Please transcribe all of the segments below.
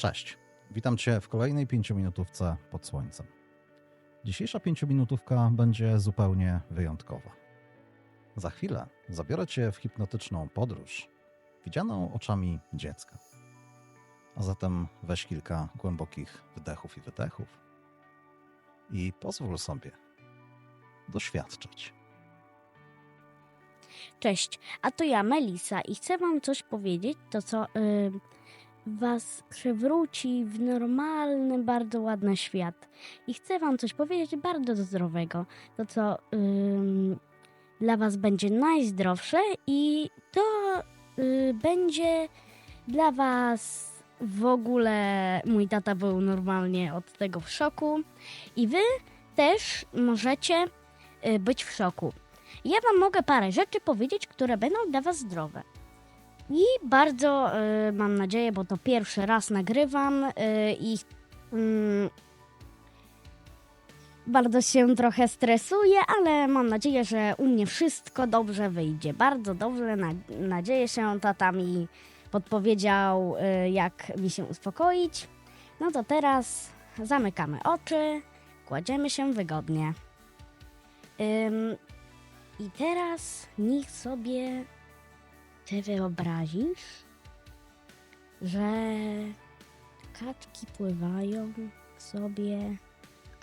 Cześć, witam Cię w kolejnej pięciominutówce pod słońcem. Dzisiejsza pięciominutówka będzie zupełnie wyjątkowa. Za chwilę zabiorę Cię w hipnotyczną podróż, widzianą oczami dziecka. A zatem weź kilka głębokich wdechów i wydechów i pozwól sobie doświadczyć. Cześć, a to ja, Melisa, i chcę Wam coś powiedzieć, to co y, Was przywróci w normalny, bardzo ładny świat. I chcę Wam coś powiedzieć bardzo zdrowego, to co dla Was będzie najzdrowsze i to y, będzie dla Was w ogóle. Mój tata był normalnie od tego w szoku, i Wy też możecie y, być w szoku. Ja Wam mogę parę rzeczy powiedzieć, które będą dla Was zdrowe. I bardzo y, mam nadzieję, bo to pierwszy raz nagrywam y, i mm, bardzo się trochę stresuję, ale mam nadzieję, że u mnie wszystko dobrze wyjdzie. Bardzo dobrze, na, nadzieję się, tata mi podpowiedział, y, jak mi się uspokoić. No to teraz zamykamy oczy, kładziemy się wygodnie. Ym, i teraz niech sobie ty wyobrazisz, że kaczki pływają sobie,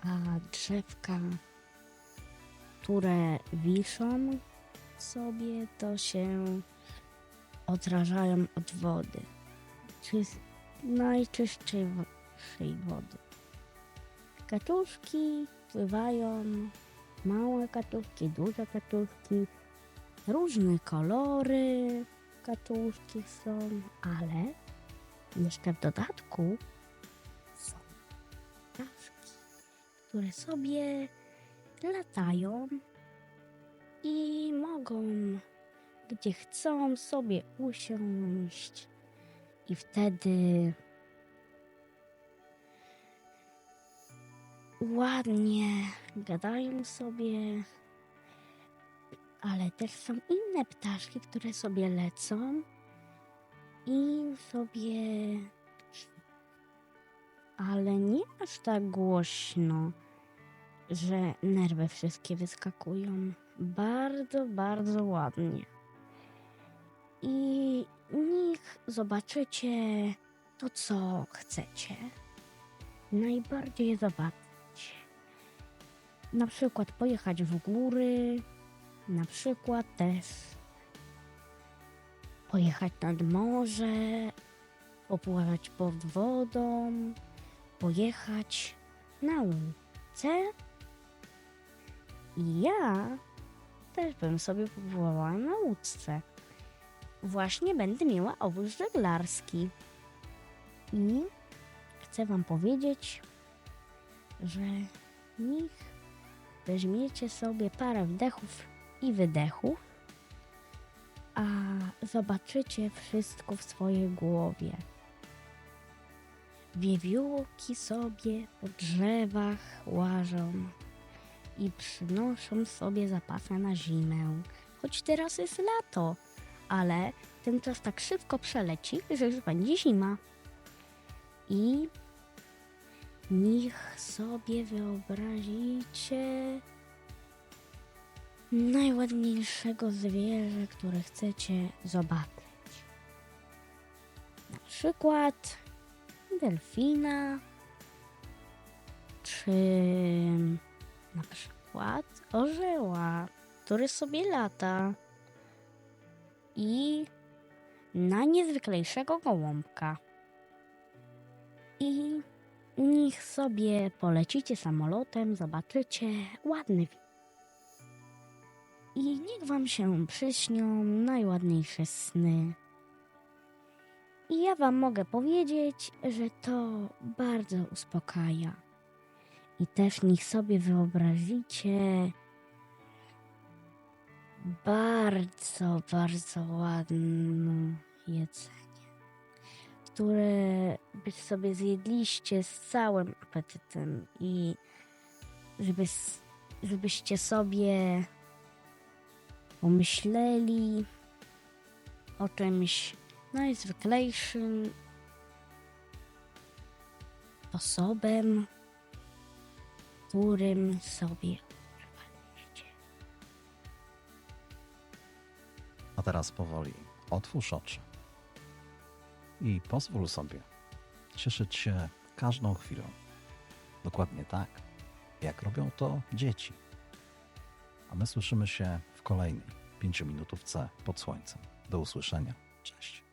a drzewka, które wiszą sobie, to się odrażają od wody. Czy najczystszej wo- wody. Kaczuszki pływają małe kaczuszki, duże kaczuszki, różne kolory kaczuszki są, ale jeszcze w dodatku są ptaszki, które sobie latają i mogą gdzie chcą sobie usiąść. I wtedy ładnie gadają sobie, ale też są inne ptaszki, które sobie lecą i sobie. Ale nie aż tak głośno, że nerwy wszystkie wyskakują. Bardzo, bardzo ładnie. I niech zobaczycie to, co chcecie. Najbardziej zobaczyć na przykład pojechać w góry, na przykład też pojechać nad morze, popływać pod wodą, pojechać na łódce. I ja też bym sobie popływała na łódce. Właśnie będę miała obóz żeglarski. I chcę Wam powiedzieć, że niech weźmiecie sobie parę wdechów i wydechów, a zobaczycie wszystko w swojej głowie. Wiewiórki sobie po drzewach łażą i przynoszą sobie zapasy na zimę. Choć teraz jest lato, ale ten czas tak szybko przeleci, że już będzie zima. I niech sobie wyobrazicie najładniejszego zwierzę, które chcecie zobaczyć. Na przykład delfina, czy na przykład orzeła, który sobie lata i na niezwyklejszego gołąbka. I niech sobie polecicie samolotem, zobaczycie ładny widok. I niech wam się przyśnią najładniejsze sny. I ja wam mogę powiedzieć, że to bardzo uspokaja. I też niech sobie wyobrazicie bardzo, bardzo ładne jedzenie, które by sobie zjedliście z całym apetytem i żeby, żebyście sobie pomyśleli o czymś najzwyklejszym sposobem, którym sobie. A teraz powoli otwórz oczy i pozwól sobie cieszyć się każdą chwilą. Dokładnie tak, jak robią to dzieci. A my słyszymy się kolejnej pięciominutówce pod słońcem. Do usłyszenia. Cześć.